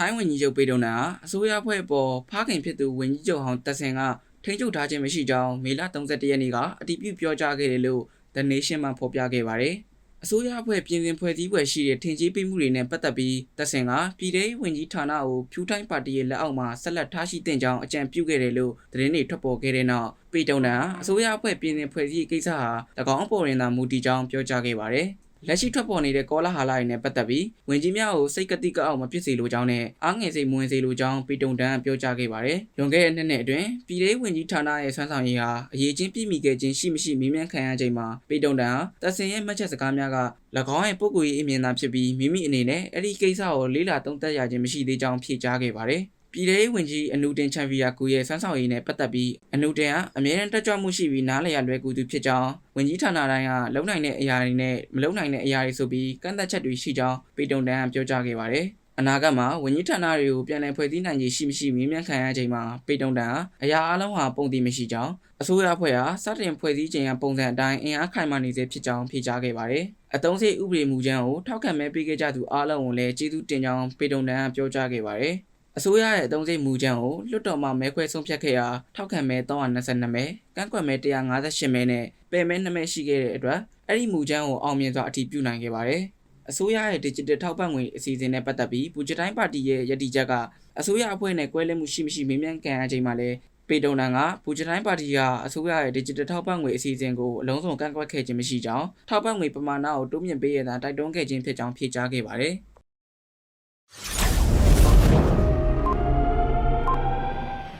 ထိုင်းဝန်ကြီးချုပ်ပေတုံနာအစိုးရအဖွဲ့ပေါ်ဖားခင်ဖြစ်သူဝန်ကြီးချုပ်ဟောင်းတက်ဆင်ကထိန်းချုပ်ထားခြင်းမရှိကြောင်းမေလ31ရက်နေ့ကအတည်ပြုပြောကြားခဲ့တယ်လို့ The Nation မှဖော်ပြခဲ့ပါတယ်။အစိုးရအဖွဲ့ပြင်ဆင်ဖွဲ့စည်းပွဲရှိတဲ့ထင်ကြီးပေးမှုတွေနဲ့ပတ်သက်ပြီးတက်ဆင်ကပြည်ထောင်ဝင်ကြီးဌာနကိုဖြူတိုင်းပါတီရဲ့လက်အောက်မှာဆက်လက်ထားရှိတဲ့ကြောင်းအကြံပြုခဲ့တယ်လို့သတင်းတွေထွက်ပေါ်ခဲ့တဲ့နောက်ပေတုံနာအစိုးရအဖွဲ့ပြင်ဆင်ဖွဲ့စည်းရေးကိစ္စဟာ၎င်းအပေါ်ရင်သာမူတည်ကြောင်းပြောကြားခဲ့ပါတယ်။ လက်ရှိထွက်ပေါ်နေတဲ့ကောလာဟာလာတွေနဲ့ပတ်သက်ပြီးဝင်ကြီးများကိုစိတ်ကတိကအောင်မဖြစ်စေလိုကြောင်းနဲ့အားငယ်စိတ်မဝင်စေလိုကြောင်းပေတုံတန်းပြောကြားခဲ့ပါတယ်။လွန်ခဲ့တဲ့နှစ်နှစ်အတွင်းပြည်ထောင်ဝင်ကြီးဌာနရဲ့ဆွမ်းဆောင်ရည်ဟာအရေးချင်းပြည့်မီခဲ့ခြင်းရှိမရှိမေးမြန်းခံရချိန်မှာပေတုံတန်းဟာတဆင်ရဲ့မှတ်ချက်စကားများက၎င်းရဲ့ပုဂ္ဂိုလ်ရေးအမြင်သာဖြစ်ပြီးမိမိအနေနဲ့အဲ့ဒီကိစ္စကိုလေးလာသုံးသပ်ရခြင်းမရှိသေးကြောင်းဖြေကြားခဲ့ပါတယ်။ ပြည်ထောင်ဝင်ကြီးအနုတင်ချန်ပီယာကူရဲ့ဆန်းဆောင်ရည်နဲ့ပတ်သက်ပြီးအနုတင်ကအမြဲတမ်းတက်ကြွမှုရှိပြီးနားလည်ရလွယ်ကူသူဖြစ်ကြောင်းဝင်ကြီးဌာနတိုင်းကလုံနိုင်တဲ့အရာတွေနဲ့မလုံနိုင်တဲ့အရာတွေဆိုပြီးကန့်သက်ချက်တွေရှိကြောင်းပေတုံတန်းကပြောကြားခဲ့ပါတယ်။အနာဂတ်မှာဝင်ကြီးဌာနတွေကိုပြန်လည်ဖွဲ့စည်းနိုင်ခြင်းရှိမရှိမေးမြန်းခံရချိန်မှာပေတုံတန်းကအရာအလုံးဟာပုံတည်မရှိကြောင်းအစိုးရအဖွဲ့ဟာစတင်ဖွဲ့စည်းခြင်းရပုံစံအတိုင်းအင်အားခိုင်မာနေစေဖြစ်ကြောင်းဖြေကြားခဲ့ပါတယ်။အတုံးစိဥပဒေမူကြမ်းကိုထောက်ခံမဲပေးခဲ့ကြသူအားလုံးကိုလည်းကျေးဇူးတင်ကြောင်းပေတုံတန်းကပြောကြားခဲ့ပါတယ်။ အစိုးရရဲ့အသုံးစိတ်မူကြမ်းကိုလွှတ်တော်မှမဲခွဲဆုံးဖြတ်ခဲ့ရာထောက်ခံမဲ322မဲကန့်ကွက်မဲ158မဲနဲ့ပယ်မဲ2မဲရှိခဲ့တဲ့အတွက်အဲ့ဒီမူကြမ်းကိုအောင်မြင်စွာအတည်ပြုနိုင်ခဲ့ပါတယ်။အစိုးရရဲ့ digital ထောက်ပံ့ငွေအစီအစဉ်နဲ့ပတ်သက်ပြီးဘူဂျတိုင်းပါတီရဲ့ရည်တည်ချက်ကအစိုးရအဖွဲ့နဲ့ကွဲလွဲမှုရှိမရှိမေးမြန်းခံရချိန်မှာလဲပေတုံနန်ကဘူဂျတိုင်းပါတီကအစိုးရရဲ့ digital ထောက်ပံ့ငွေအစီအစဉ်ကိုအလုံးစုံကန့်ကွက်ခဲ့ခြင်းမရှိကြောင်းထောက်ပံ့ငွေပမာဏကိုတိုးမြင့်ပေးရတာတိုက်တွန်းခဲ့ခြင်းဖြစ်ကြောင်းဖြေကြားခဲ့ပါတယ်။